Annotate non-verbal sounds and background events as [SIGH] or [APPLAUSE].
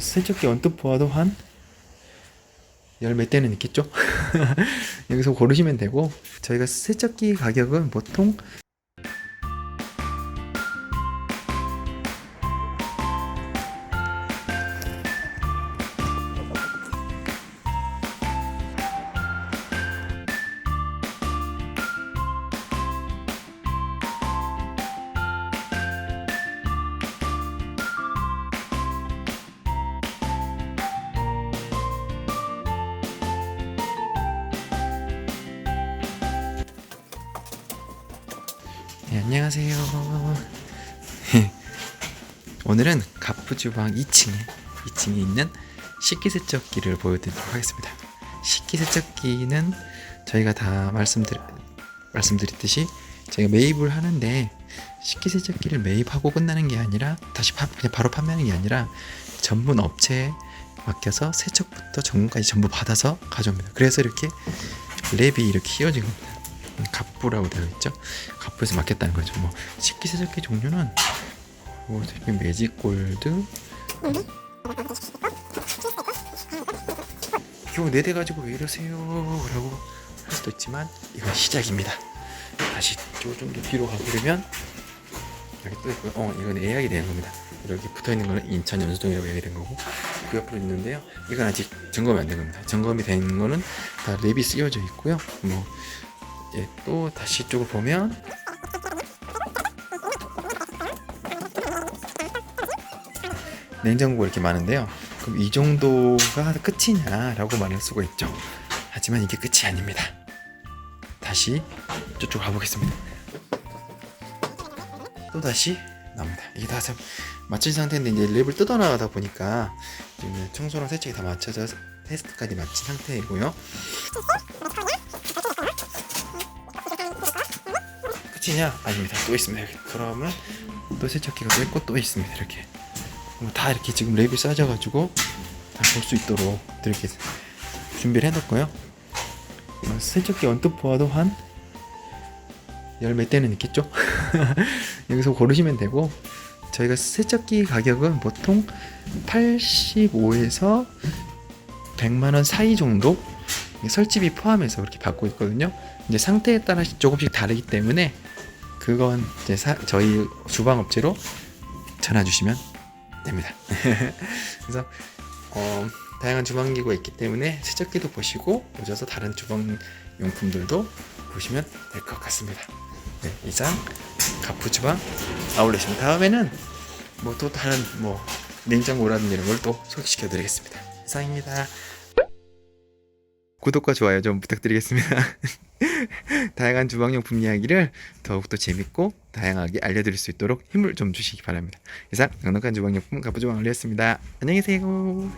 세척기 언뜻 보아도 한 열 몇 대는 있겠죠? [LAUGHS] 여기서 고르시면 되고 저희가 세척기 가격은 보통 네, 안녕하세요. [LAUGHS] 오늘은 가프주방 2층에 2층에 있는 식기세척기를 보여드리도록 하겠습니다. 식기세척기는 저희가 다 말씀드리, 말씀드렸듯이 저희가 매입을 하는데 식기세척기를 매입하고 끝나는 게 아니라 다시 파, 그냥 바로 판매하는 게 아니라 전문 업체에 맡겨서 세척부터 점검까지 전부 받아서 가져옵니다. 그래서 이렇게 랩이 이렇게 휘어진 겁니다. 갑부라고 되어 있죠. 갑부에서 맡겼다는 거죠. 뭐 식기 세척기 종류는 뭐 매직 골드 이거 네대 가지고 왜 이러세요? 라고 할 수도 있지만 이건 시작입니다. 다시 좀 더 뒤로 가보려면 여기 또 있고요. 어 이건 예약이 되는 겁니다. 여기 붙어 있는 거는 인천 연수동이라고 예약이 된 거고 그 옆으로 있는데요. 이건 아직 점검이 안 된 겁니다. 점검이 된 거는 다 랩이 쓰여져 있고요. 뭐 예, 또 다시 이쪽을 보면 냉장고가 이렇게 많은데요. 그럼 이 정도가 끝이냐라고 말할 수가 있죠. 하지만 이게 끝이 아닙니다. 다시 저쪽 가보겠습니다. 또 다시 나옵니다. 이게 다 참- 맞춘 상태인데 이제 랩을 뜯어나가다 보니까 지금 청소랑 세척이 다 맞춰져 테스트까지 마친 상태이고요. 끝이냐? 아닙니다. 또 있습니다. 여기. 그러면 또 세척기가 또 있고 또 있습니다. 이렇게 뭐다 이렇게 지금 랩이 싸져가지고 다 볼 수 있도록 이렇게 준비를 해놓고요. 뭐 세척기 언뜻 보아도 한 열 몇 대는 있겠죠? [LAUGHS] 여기서 고르시면 되고 저희가 세척기 가격은 보통 85에서 100만 원 사이 정도 설치비 포함해서 그렇게 받고 있거든요. 이제 상태에 따라 조금씩 다르기 때문에 그건 이제 사- 저희 주방 업체로 전화 주시면 됩니다. [LAUGHS] 그래서 어, 다양한 주방 기구가 있기 때문에 세척기도 보시고 오셔서 다른 주방 용품들도 보시면 될 것 같습니다. 네, 이상 가프 주방 아울렛입니다. 다음에는 뭐 또 다른 뭐 냉장고라든지 이런 걸 또 소개시켜 드리겠습니다. 이상입니다. 구독과 좋아요 좀 부탁드리겠습니다. [LAUGHS] 다양한 주방용 품 이야기를 더욱더 재밌고 다양하게 알려드릴 수 있도록 힘을 좀 주시기 바랍니다. 이상 넉넉한 주방용품 가부주방 알렸습니다. 안녕히 계세요.